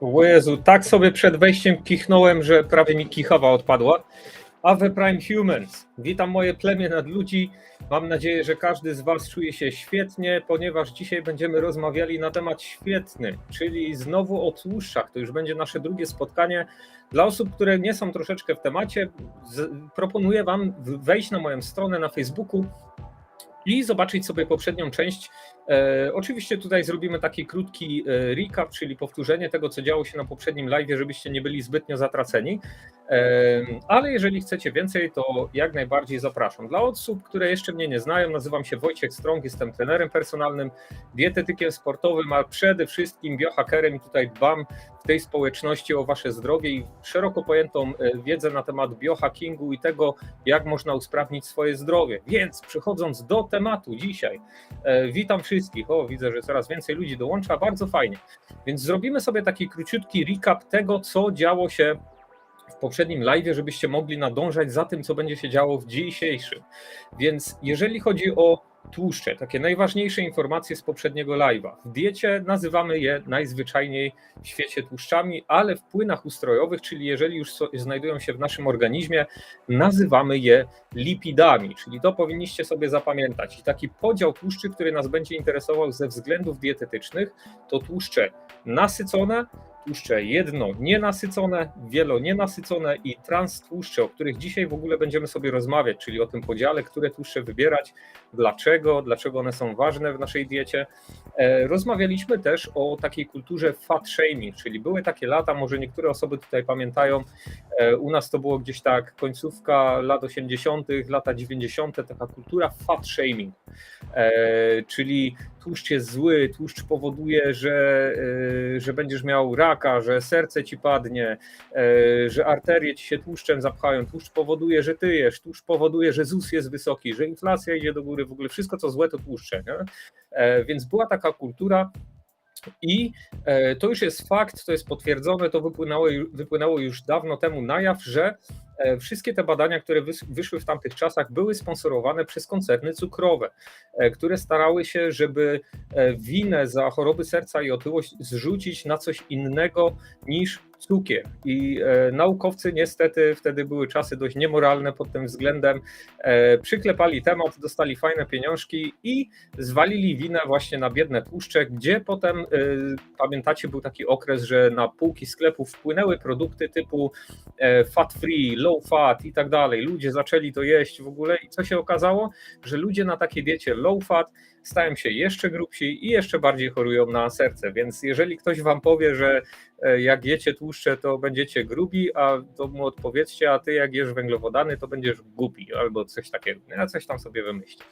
O Jezu, tak sobie przed wejściem kichnąłem, że prawie mi kichowa odpadła. Ave Prime Humans. Witam moje plemię nad ludzi. Mam nadzieję, że każdy z Was czuje się świetnie, ponieważ dzisiaj będziemy rozmawiali na temat świetny, czyli znowu o tłuszczach. To już będzie nasze drugie spotkanie. Dla osób, które nie są troszeczkę w temacie, proponuję Wam wejść na moją stronę na Facebooku i zobaczyć sobie poprzednią część. E, oczywiście tutaj zrobimy taki krótki e, recap, czyli powtórzenie tego, co działo się na poprzednim live, żebyście nie byli zbytnio zatraceni. Ale jeżeli chcecie więcej, to jak najbardziej zapraszam. Dla osób, które jeszcze mnie nie znają, nazywam się Wojciech Strong, jestem trenerem personalnym, dietetykiem sportowym, a przede wszystkim biohackerem i tutaj dbam w tej społeczności o wasze zdrowie i szeroko pojętą e, wiedzę na temat biohackingu i tego, jak można usprawnić swoje zdrowie. Więc przechodząc do tematu dzisiaj, e, witam wszystkich. O, widzę, że coraz więcej ludzi dołącza, bardzo fajnie. Więc zrobimy sobie taki króciutki recap tego, co działo się w poprzednim live, żebyście mogli nadążać za tym, co będzie się działo w dzisiejszym. Więc jeżeli chodzi o tłuszcze, takie najważniejsze informacje z poprzedniego live'a. W diecie nazywamy je najzwyczajniej w świecie tłuszczami, ale w płynach ustrojowych, czyli jeżeli już znajdują się w naszym organizmie, nazywamy je lipidami, czyli to powinniście sobie zapamiętać. I taki podział tłuszczy, który nas będzie interesował ze względów dietetycznych, to tłuszcze nasycone, tłuszcze jedno nienasycone, wielo nienasycone i transtłuszcze, o których dzisiaj w ogóle będziemy sobie rozmawiać, czyli o tym podziale, które tłuszcze wybierać, dlaczego, dlaczego one są ważne w naszej diecie. E, rozmawialiśmy też o takiej kulturze fat shaming, czyli były takie lata, może niektóre osoby tutaj pamiętają, e, u nas to było gdzieś tak końcówka lat 80., lata 90., taka kultura fat shaming, e, czyli tłuszcz jest zły, tłuszcz powoduje, że, że będziesz miał raka, że serce ci padnie, że arterie ci się tłuszczem zapchają, tłuszcz powoduje, że tyjesz, tłuszcz powoduje, że ZUS jest wysoki, że inflacja idzie do góry, w ogóle wszystko co złe to tłuszcze. Nie? Więc była taka kultura, i to już jest fakt, to jest potwierdzone, to wypłynęło, wypłynęło już dawno temu na jaw, że wszystkie te badania, które wyszły w tamtych czasach, były sponsorowane przez koncerny cukrowe, które starały się, żeby winę za choroby serca i otyłość zrzucić na coś innego niż cukier. I e, naukowcy niestety wtedy były czasy dość niemoralne pod tym względem. E, przyklepali temat, dostali fajne pieniążki i zwalili winę właśnie na biedne tłuszcze, gdzie potem, e, pamiętacie, był taki okres, że na półki sklepów wpłynęły produkty typu e, fat free, low fat i tak dalej. Ludzie zaczęli to jeść w ogóle i co się okazało? Że ludzie na takiej diecie low fat stają się jeszcze grubsi i jeszcze bardziej chorują na serce. Więc jeżeli ktoś wam powie, że e, jak jecie tłuszcze, to będziecie grubi, a to mu odpowiedzcie, a ty jak jesz węglowodany, to będziesz głupi albo coś takiego. Ja coś tam sobie wymyślę.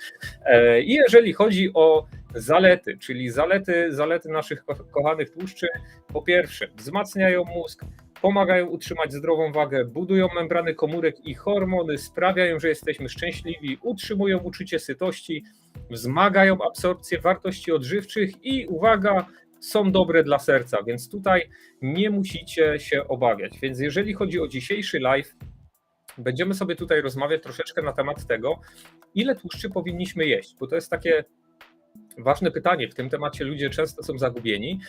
E, I jeżeli chodzi o zalety, czyli zalety, zalety naszych kochanych tłuszczy, po pierwsze, wzmacniają mózg, pomagają utrzymać zdrową wagę, budują membrany komórek i hormony, sprawiają, że jesteśmy szczęśliwi, utrzymują uczucie sytości, wzmagają absorpcję wartości odżywczych i uwaga, są dobre dla serca, więc tutaj nie musicie się obawiać. Więc jeżeli chodzi o dzisiejszy live, będziemy sobie tutaj rozmawiać troszeczkę na temat tego, ile tłuszczy powinniśmy jeść, bo to jest takie ważne pytanie. W tym temacie ludzie często są zagubieni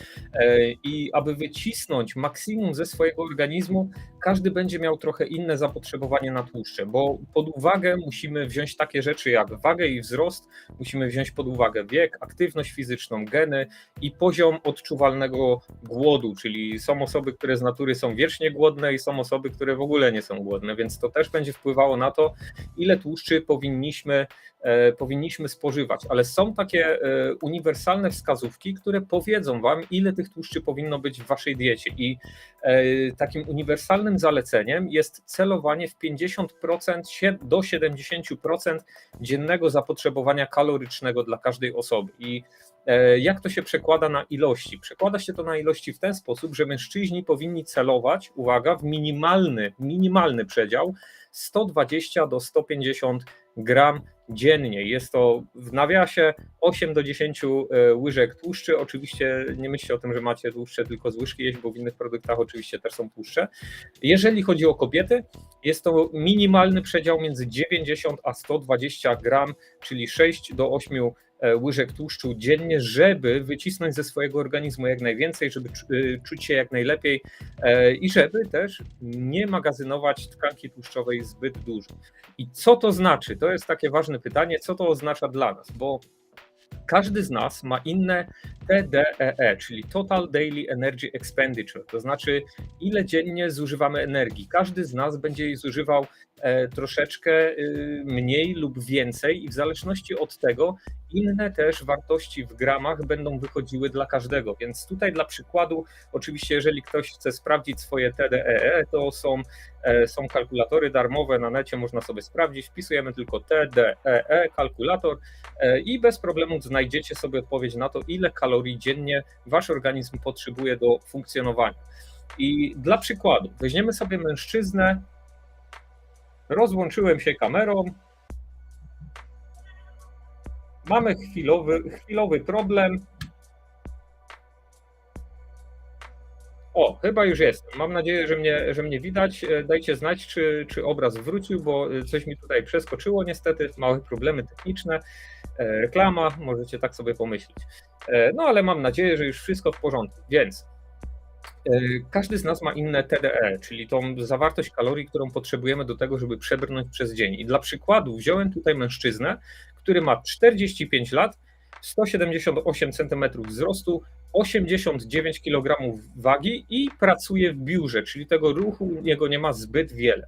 i aby wycisnąć maksimum ze swojego organizmu, każdy będzie miał trochę inne zapotrzebowanie na tłuszcze, bo pod uwagę musimy wziąć takie rzeczy jak wagę i wzrost, musimy wziąć pod uwagę wiek, aktywność fizyczną, geny i poziom odczuwalnego głodu, czyli są osoby, które z natury są wiecznie głodne i są osoby, które w ogóle nie są głodne, więc to też będzie wpływało na to, ile tłuszczy powinniśmy, powinniśmy spożywać, ale są takie uniwersalne wskazówki, które powiedzą Wam, ile tych tłuszczy powinno być w Waszej diecie. I takim uniwersalnym zaleceniem jest celowanie w 50% do 70% dziennego zapotrzebowania kalorycznego dla każdej osoby. I jak to się przekłada na ilości? Przekłada się to na ilości w ten sposób, że mężczyźni powinni celować, uwaga, w minimalny, minimalny przedział 120 do 150 gram dziennie. Jest to w nawiasie 8 do 10 łyżek tłuszczy. Oczywiście nie myślcie o tym, że macie tłuszcze tylko z łyżki jeść, bo w innych produktach oczywiście też są tłuszcze. Jeżeli chodzi o kobiety, jest to minimalny przedział między 90 a 120 gram, czyli 6 do 8 e, łyżek tłuszczu dziennie, żeby wycisnąć ze swojego organizmu jak najwięcej, żeby e, czuć się jak najlepiej i żeby też nie magazynować tkanki tłuszczowej zbyt dużo. I co to znaczy? To jest takie ważne pytanie, co to oznacza dla nas, bo każdy z nas ma inne TDEE, czyli Total Daily Energy Expenditure, to znaczy ile dziennie zużywamy energii. Każdy z nas będzie jej zużywał e, troszeczkę y, mniej lub więcej i w zależności od tego inne też wartości w gramach będą wychodziły dla każdego. Więc tutaj dla przykładu, oczywiście jeżeli ktoś chce sprawdzić swoje TDEE, to są, e, są kalkulatory darmowe na necie, można sobie sprawdzić, wpisujemy tylko TDEE, kalkulator e, i bez problemu znajdziecie sobie odpowiedź na to, ile kalorii dziennie wasz organizm potrzebuje do funkcjonowania. I dla przykładu, weźmiemy sobie mężczyznę, rozłączyłem się kamerą, mamy chwilowy, chwilowy problem. O, chyba już jestem. Mam nadzieję, że mnie, że mnie widać. E, dajcie znać, czy, czy obraz wrócił, bo e, coś mi tutaj przeskoczyło niestety. Małe problemy techniczne. E, reklama, możecie tak sobie pomyśleć. No ale mam nadzieję, że już wszystko w porządku. Więc każdy z nas ma inne TDE, czyli tą zawartość kalorii, którą potrzebujemy do tego, żeby przebrnąć przez dzień. I dla przykładu wziąłem tutaj mężczyznę, który ma 45 lat, 178 cm wzrostu, 89 kg wagi i pracuje w biurze, czyli tego ruchu niego nie ma zbyt wiele.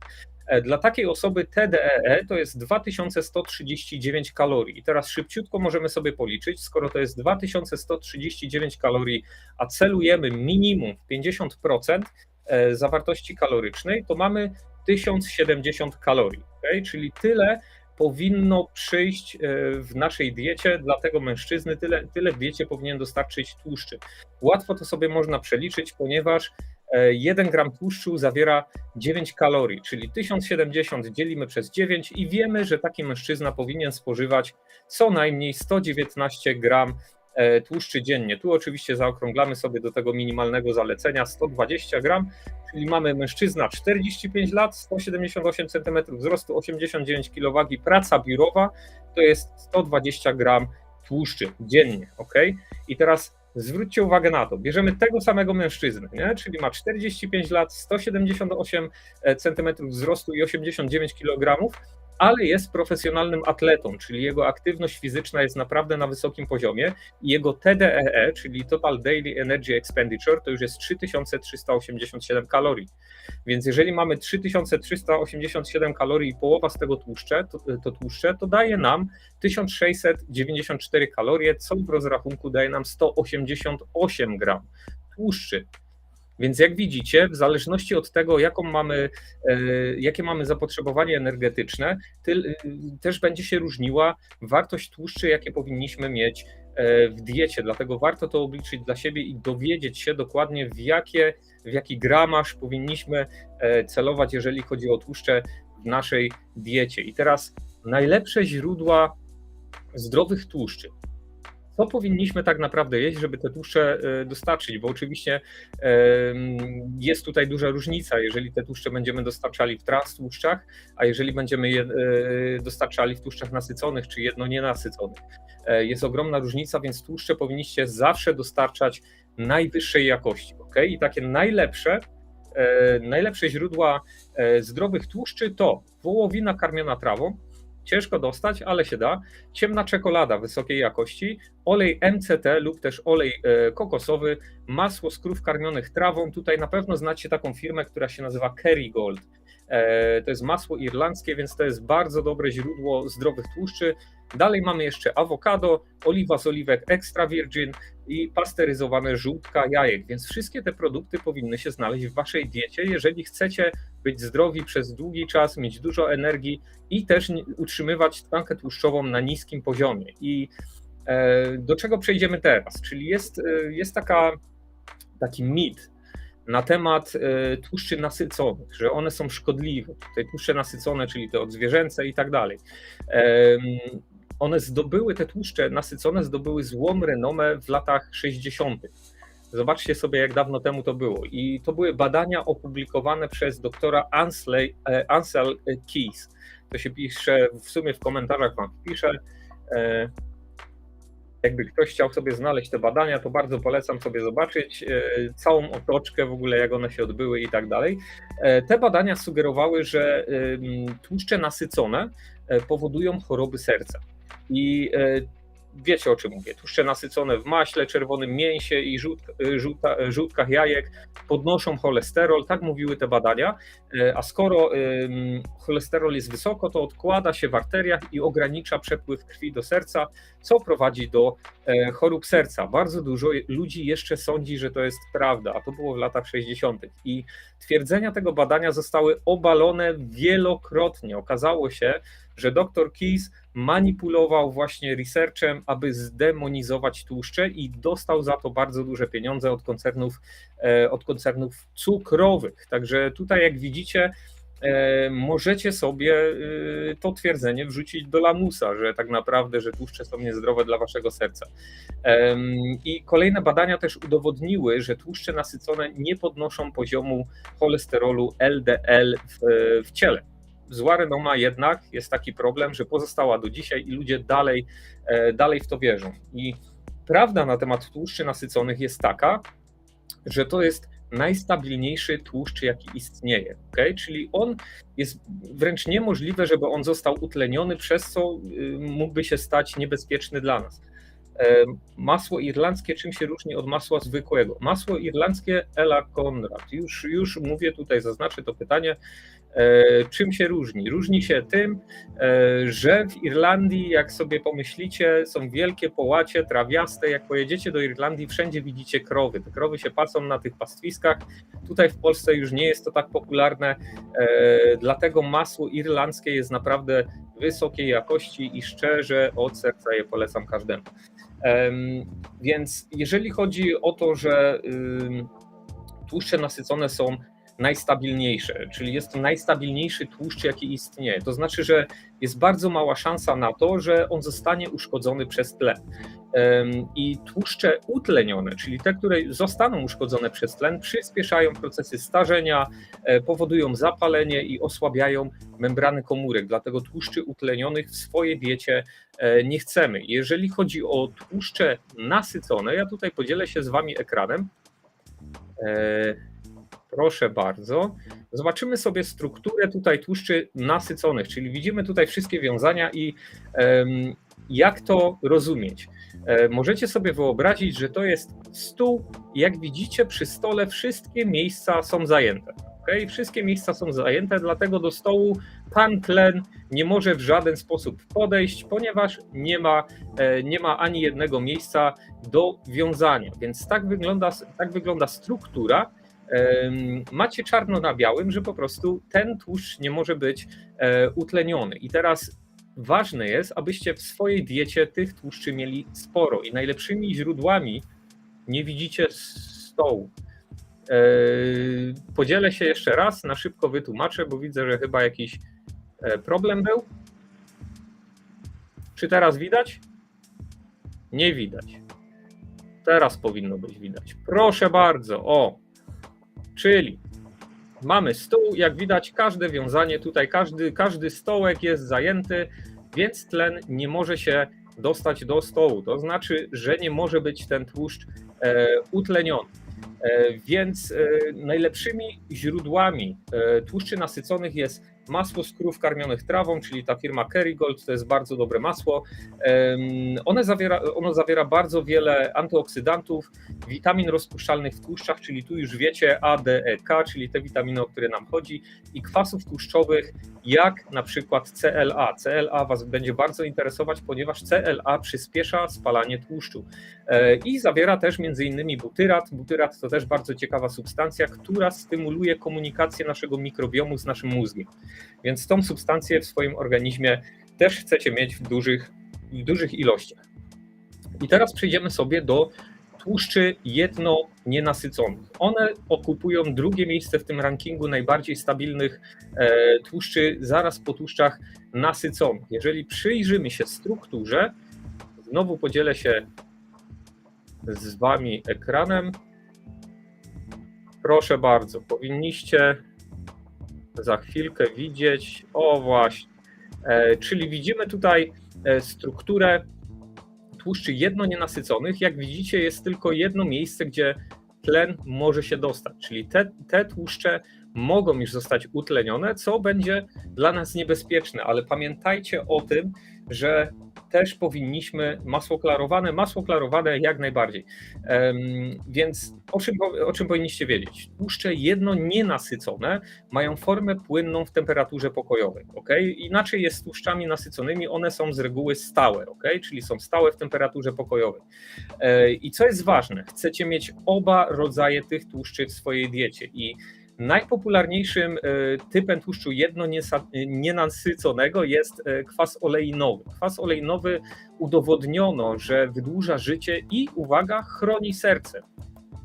E, dla takiej osoby TDEE to jest 2139 kalorii. I teraz szybciutko możemy sobie policzyć, skoro to jest 2139 kalorii, a celujemy minimum w 50% e, zawartości kalorycznej, to mamy 1070 kalorii. Okay? Czyli tyle powinno przyjść e, w naszej diecie dla tego mężczyzny, tyle, tyle w diecie powinien dostarczyć tłuszczy. Łatwo to sobie można przeliczyć, ponieważ 1 e, gram tłuszczu zawiera 9 kalorii, czyli 1070 dzielimy przez 9 i wiemy, że taki mężczyzna powinien spożywać co najmniej 119 gram tłuszczy dziennie. Tu oczywiście zaokrąglamy sobie do tego minimalnego zalecenia 120 gram, czyli mamy mężczyzna 45 lat, 178 cm wzrostu, 89 kg praca biurowa, to jest 120 gram tłuszczy dziennie, ok? I teraz zwróćcie uwagę na to, bierzemy tego samego mężczyznę, nie? czyli ma 45 lat, 178 cm wzrostu i 89 kg, ale jest profesjonalnym atletą, czyli jego aktywność fizyczna jest naprawdę na wysokim poziomie i jego TDEE, e, czyli Total Daily Energy Expenditure, to już jest 3387 kalorii. Więc jeżeli mamy 3387 kalorii i połowa z tego tłuszcze, to, to tłuszcze, to daje nam 1694 kalorie, co w rozrachunku daje nam 188 gram tłuszczy. Więc jak widzicie, w zależności od tego, jaką mamy, e, jakie mamy zapotrzebowanie energetyczne, też będzie się różniła wartość tłuszczy, jakie powinniśmy mieć e, w diecie. Dlatego warto to obliczyć dla siebie i dowiedzieć się dokładnie, w, jakie, w jaki gramaż powinniśmy e, celować, jeżeli chodzi o tłuszcze w naszej diecie. I teraz najlepsze źródła zdrowych tłuszczy co powinniśmy tak naprawdę jeść, żeby te tłuszcze e, dostarczyć, bo oczywiście jest tutaj duża różnica, jeżeli te tłuszcze będziemy dostarczali w transtłuszczach, a jeżeli będziemy je e, dostarczali w tłuszczach nasyconych czy jedno nienasyconych. E, jest ogromna różnica, więc tłuszcze powinniście zawsze dostarczać najwyższej jakości. ok? I takie najlepsze, najlepsze źródła zdrowych tłuszczy to wołowina karmiona trawą, ciężko dostać, ale się da. Ciemna czekolada wysokiej jakości, olej MCT lub też olej e, kokosowy, masło z krów karmionych trawą. Tutaj na pewno znacie taką firmę, która się nazywa Kerrygold. E, to jest masło irlandzkie, więc to jest bardzo dobre źródło zdrowych tłuszczy. Dalej mamy jeszcze awokado, oliwa z oliwek extra virgin i pasteryzowane żółtka jajek, więc wszystkie te produkty powinny się znaleźć w waszej diecie, jeżeli chcecie być zdrowi przez długi czas, mieć dużo energii i też utrzymywać tkankę tłuszczową na niskim poziomie. I e, do czego przejdziemy teraz? Czyli jest, e, jest taka, taki mit, na temat e, tłuszczy nasyconych, że one są szkodliwe. Te tłuszcze nasycone, czyli te odzwierzęce i tak dalej. One zdobyły, te tłuszcze nasycone zdobyły złą renomę w latach 60. Zobaczcie sobie, jak dawno temu to było. I to były badania opublikowane przez doktora Ansley, e, Ansel Keys. To się pisze, w sumie w komentarzach wam piszę. Jakby ktoś chciał sobie znaleźć te badania, to bardzo polecam sobie zobaczyć e, całą otoczkę w ogóle, jak one się odbyły i tak dalej. E, te badania sugerowały, że tłuszcze nasycone powodują choroby serca. I e, wiecie o czym mówię. Tłuszcze nasycone w maśle, czerwonym mięsie i żółt, żółta, żółtkach jajek podnoszą cholesterol, tak mówiły te badania. E, A skoro cholesterol jest wysoko, to odkłada się w arteriach i ogranicza przepływ krwi do serca, co prowadzi do e, chorób serca. Bardzo dużo ludzi jeszcze sądzi, że to jest prawda, a to było w latach 60. I twierdzenia tego badania zostały obalone wielokrotnie. Okazało się, że dr Keys manipulował właśnie researchem, aby zdemonizować tłuszcze i dostał za to bardzo duże pieniądze od koncernów, e, od koncernów cukrowych. Także tutaj, jak widzicie, e, możecie sobie e, to twierdzenie wrzucić do lamusa, że tak naprawdę, że tłuszcze są niezdrowe dla waszego serca. I kolejne badania też udowodniły, że tłuszcze nasycone nie podnoszą poziomu cholesterolu LDL w, w ciele zła renoma jednak jest taki problem, że pozostała do dzisiaj i ludzie dalej, e, dalej w to wierzą. I prawda na temat tłuszczy nasyconych jest taka, że to jest najstabilniejszy tłuszcz, jaki istnieje. Okay? Czyli on jest wręcz niemożliwe, żeby on został utleniony, przez co y, mógłby się stać niebezpieczny dla nas. E, Masło irlandzkie czym się różni od masła zwykłego? Masło irlandzkie Ela Konrad. Już, już mówię tutaj, zaznaczę to pytanie. E, Czym się różni? Różni się tym, e, że w Irlandii, jak sobie pomyślicie, są wielkie połacie trawiaste. Jak pojedziecie do Irlandii, wszędzie widzicie krowy. Te krowy się pasą na tych pastwiskach. Tutaj w Polsce już nie jest to tak popularne, e, dlatego masło irlandzkie jest naprawdę wysokiej jakości i szczerze od serca je polecam każdemu. Em, Więc jeżeli chodzi o to, że tłuszcze nasycone są najstabilniejsze, czyli jest to najstabilniejszy tłuszcz, jaki istnieje. To znaczy, że jest bardzo mała szansa na to, że on zostanie uszkodzony przez tlen. I tłuszcze utlenione, czyli te, które zostaną uszkodzone przez tlen, przyspieszają procesy starzenia, e, powodują zapalenie i osłabiają membrany komórek. Dlatego tłuszczy utlenionych w swojej diecie e, nie chcemy. Jeżeli chodzi o tłuszcze nasycone, ja tutaj podzielę się z Wami ekranem. Proszę bardzo. Zobaczymy sobie strukturę tutaj tłuszczy nasyconych, czyli widzimy tutaj wszystkie wiązania i jak to rozumieć. E, możecie sobie wyobrazić, że to jest stół. Jak widzicie, przy stole wszystkie miejsca są zajęte. Okay? Wszystkie miejsca są zajęte, dlatego do stołu pan tlen nie może w żaden sposób podejść, ponieważ nie ma, e, nie ma ani jednego miejsca do wiązania. Więc tak wygląda, tak wygląda struktura. Macie czarno na białym, że po prostu ten tłuszcz nie może być e, utleniony. I teraz ważne jest, abyście w swojej diecie tych tłuszczy mieli sporo i najlepszymi źródłami nie widzicie stołu. E, Podzielę się jeszcze raz, na szybko wytłumaczę, bo widzę, że chyba jakiś e, problem był. Czy teraz widać? Nie widać. Teraz powinno być widać. Proszę bardzo. O, czyli mamy stół, jak widać, każde wiązanie tutaj, każdy, każdy stołek jest zajęty, więc tlen nie może się dostać do stołu. To znaczy, że nie może być ten tłuszcz e, utleniony. E, więc e, najlepszymi źródłami e, tłuszczy nasyconych jest masło z krów karmionych trawą, czyli ta firma Kerrygold, to jest bardzo dobre masło. One zawiera, ono zawiera bardzo wiele antyoksydantów, witamin rozpuszczalnych w tłuszczach, czyli tu już wiecie A, D, E, K, czyli te witaminy, o które nam chodzi, i kwasów tłuszczowych, jak na przykład CLA. CLA Was będzie bardzo interesować, ponieważ CLA przyspiesza spalanie tłuszczu. E, I zawiera też m.in. butyrat. Butyrat to też bardzo ciekawa substancja, która stymuluje komunikację naszego mikrobiomu z naszym mózgiem. Więc tą substancję w swoim organizmie też chcecie mieć w dużych, w dużych ilościach. I teraz przejdziemy sobie do tłuszczy jedno nienasyconych. One okupują drugie miejsce w tym rankingu najbardziej stabilnych e, tłuszczy zaraz po tłuszczach nasyconych. Jeżeli przyjrzymy się strukturze, znowu podzielę się z Wami ekranem. Proszę bardzo, powinniście za chwilkę widzieć. O właśnie. E, czyli widzimy tutaj e, strukturę tłuszczy jednonienasyconych, jak widzicie, jest tylko jedno miejsce, gdzie tlen może się dostać, czyli te, te tłuszcze mogą już zostać utlenione, co będzie dla nas niebezpieczne, ale pamiętajcie o tym, że też powinniśmy masło klarowane, masło klarowane jak najbardziej. Więc o czym, o czym powinniście wiedzieć? Tłuszcze jedno nienasycone mają formę płynną w temperaturze pokojowej. Okay? Inaczej jest z tłuszczami nasyconymi, one są z reguły stałe, okay? czyli są stałe w temperaturze pokojowej. I co jest ważne, chcecie mieć oba rodzaje tych tłuszczy w swojej diecie i Najpopularniejszym e, typem tłuszczu jednonienasyconego jest e, kwas oleinowy. Kwas oleinowy udowodniono, że wydłuża życie i uwaga, chroni serce.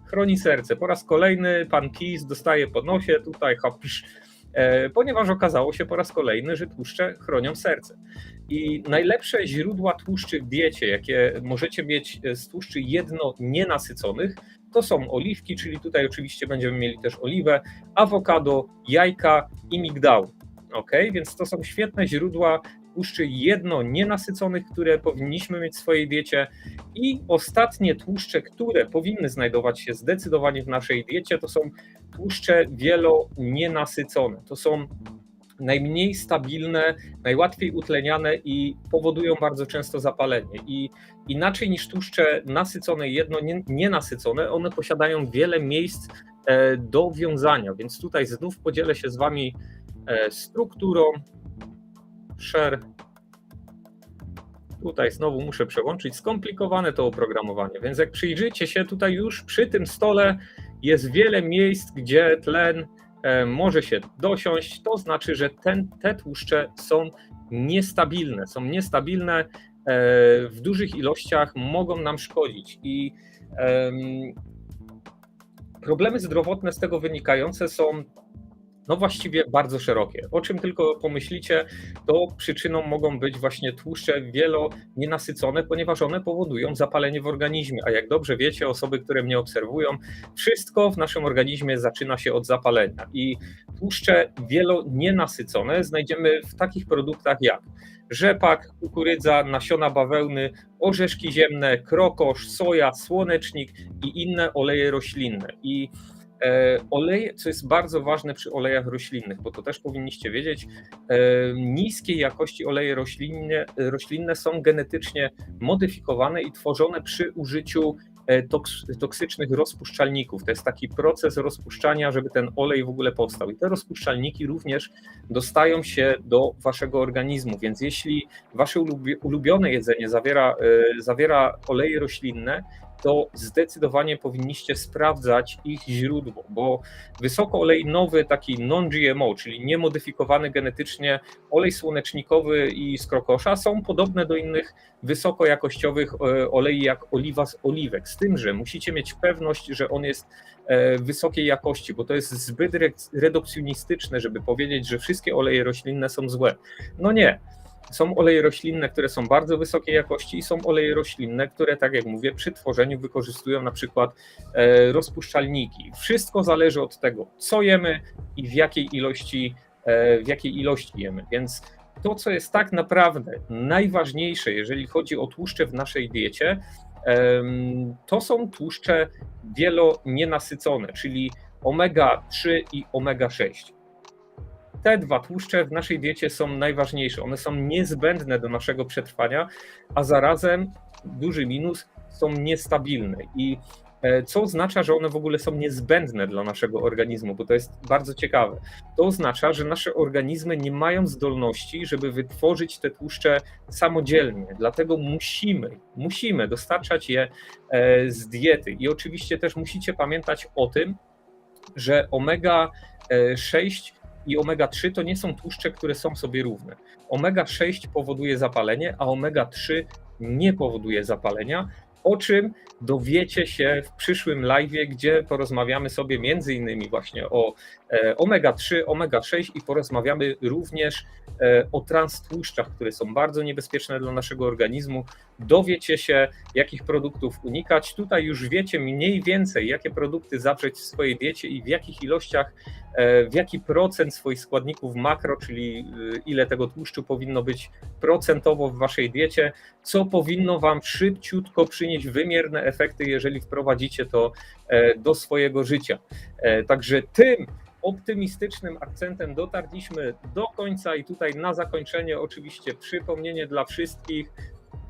Chroni serce. Po raz kolejny pan Kis dostaje po nosie, tutaj hopsz, e, ponieważ okazało się po raz kolejny, że tłuszcze chronią serce. I najlepsze źródła tłuszczy w diecie, jakie możecie mieć z tłuszczy jedno nienasyconych, to są oliwki, czyli tutaj oczywiście będziemy mieli też oliwę, awokado, jajka i migdały. Ok, więc to są świetne źródła tłuszczy jedno nienasyconych, które powinniśmy mieć w swojej diecie. I ostatnie tłuszcze, które powinny znajdować się zdecydowanie w naszej diecie, to są tłuszcze wielo nienasycone. To są najmniej stabilne, najłatwiej utleniane i powodują bardzo często zapalenie. I inaczej niż tłuszcze nasycone i jedno nienasycone, one posiadają wiele miejsc e, do wiązania, więc tutaj znów podzielę się z Wami e, strukturą. Share. Tutaj znowu muszę przełączyć. Skomplikowane to oprogramowanie, więc jak przyjrzycie się, tutaj już przy tym stole jest wiele miejsc, gdzie tlen E, może się dosiąść, to znaczy, że ten, te tłuszcze są niestabilne. Są niestabilne w dużych ilościach, mogą nam szkodzić i problemy zdrowotne z tego wynikające są no właściwie bardzo szerokie. O czym tylko pomyślicie, to przyczyną mogą być właśnie tłuszcze wielo nienasycone, ponieważ one powodują zapalenie w organizmie. A jak dobrze wiecie, osoby, które mnie obserwują, wszystko w naszym organizmie zaczyna się od zapalenia. I tłuszcze wielo nienasycone znajdziemy w takich produktach jak rzepak, kukurydza, nasiona bawełny, orzeszki ziemne, krokosz, soja, słonecznik i inne oleje roślinne. I oleje, co jest bardzo ważne przy olejach roślinnych, bo to też powinniście wiedzieć, e, niskiej jakości oleje roślinne, roślinne są genetycznie modyfikowane i tworzone przy użyciu e, toksycznych rozpuszczalników. To jest taki proces rozpuszczania, żeby ten olej w ogóle powstał. I te rozpuszczalniki również dostają się do waszego organizmu, więc jeśli wasze ulubione jedzenie zawiera, zawiera oleje roślinne, to zdecydowanie powinniście sprawdzać ich źródło, bo wysokoolejnowy, taki non-GMO, czyli niemodyfikowany genetycznie olej słonecznikowy i z krokosza są podobne do innych wysokojakościowych e, olei jak oliwa z oliwek, z tym, że musicie mieć pewność, że on jest e, wysokiej jakości, bo to jest zbyt redukcjonistyczne, żeby powiedzieć, że wszystkie oleje roślinne są złe. No nie. Są oleje roślinne, które są bardzo wysokiej jakości i są oleje roślinne, które, tak jak mówię, przy tworzeniu wykorzystują na przykład e, rozpuszczalniki. Wszystko zależy od tego, co jemy i w jakiej ilości, e, w jakiej ilości jemy. Więc to, co jest tak naprawdę najważniejsze, jeżeli chodzi o tłuszcze w naszej diecie, to są tłuszcze wielonienasycone, czyli omega-3 i omega-6 te dwa tłuszcze w naszej diecie są najważniejsze. One są niezbędne do naszego przetrwania, a zarazem duży minus są niestabilne. I e, co oznacza, że one w ogóle są niezbędne dla naszego organizmu, bo to jest bardzo ciekawe. To oznacza, że nasze organizmy nie mają zdolności, żeby wytworzyć te tłuszcze samodzielnie. Dlatego musimy, musimy dostarczać je e, z diety. I oczywiście też musicie pamiętać o tym, że omega 6 i omega-3 to nie są tłuszcze, które są sobie równe. Omega-6 powoduje zapalenie, a omega-3 nie powoduje zapalenia, o czym dowiecie się w przyszłym live, gdzie porozmawiamy sobie między innymi właśnie o omega-3, omega-6 i porozmawiamy również e, o transtłuszczach, które są bardzo niebezpieczne dla naszego organizmu, dowiecie się, jakich produktów unikać. Tutaj już wiecie mniej więcej, jakie produkty zawrzeć w swojej diecie i w jakich ilościach, e, w jaki procent swoich składników makro, czyli e, ile tego tłuszczu powinno być procentowo w waszej diecie, co powinno wam szybciutko przynieść wymierne efekty, jeżeli wprowadzicie to do swojego życia. E, Także tym optymistycznym akcentem dotarliśmy do końca i tutaj na zakończenie oczywiście przypomnienie dla wszystkich.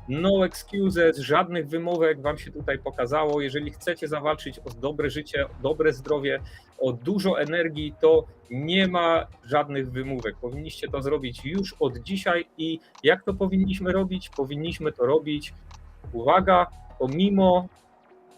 No excuses, żadnych wymówek wam się tutaj pokazało. Jeżeli chcecie zawalczyć o dobre życie, o dobre zdrowie, o dużo energii, to nie ma żadnych wymówek. Powinniście to zrobić już od dzisiaj i jak to powinniśmy robić? Powinniśmy to robić, uwaga, pomimo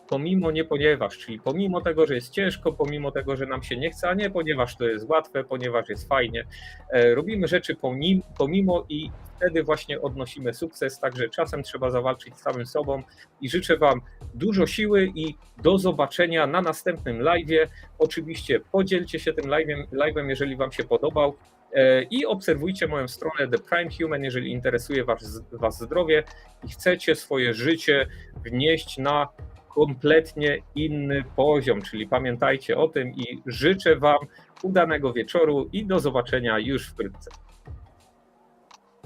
pomimo, nie ponieważ, czyli pomimo tego, że jest ciężko, pomimo tego, że nam się nie chce, a nie ponieważ to jest łatwe, ponieważ jest fajnie. E, Robimy rzeczy pomim- pomimo i wtedy właśnie odnosimy sukces, także czasem trzeba zawalczyć z samym sobą i życzę Wam dużo siły i do zobaczenia na następnym live'ie. Oczywiście podzielcie się tym live'em, live'em jeżeli Wam się podobał e, i obserwujcie moją stronę The Prime Human, jeżeli interesuje was, was zdrowie i chcecie swoje życie wnieść na kompletnie inny poziom, czyli pamiętajcie o tym i życzę Wam udanego wieczoru i do zobaczenia już wkrótce.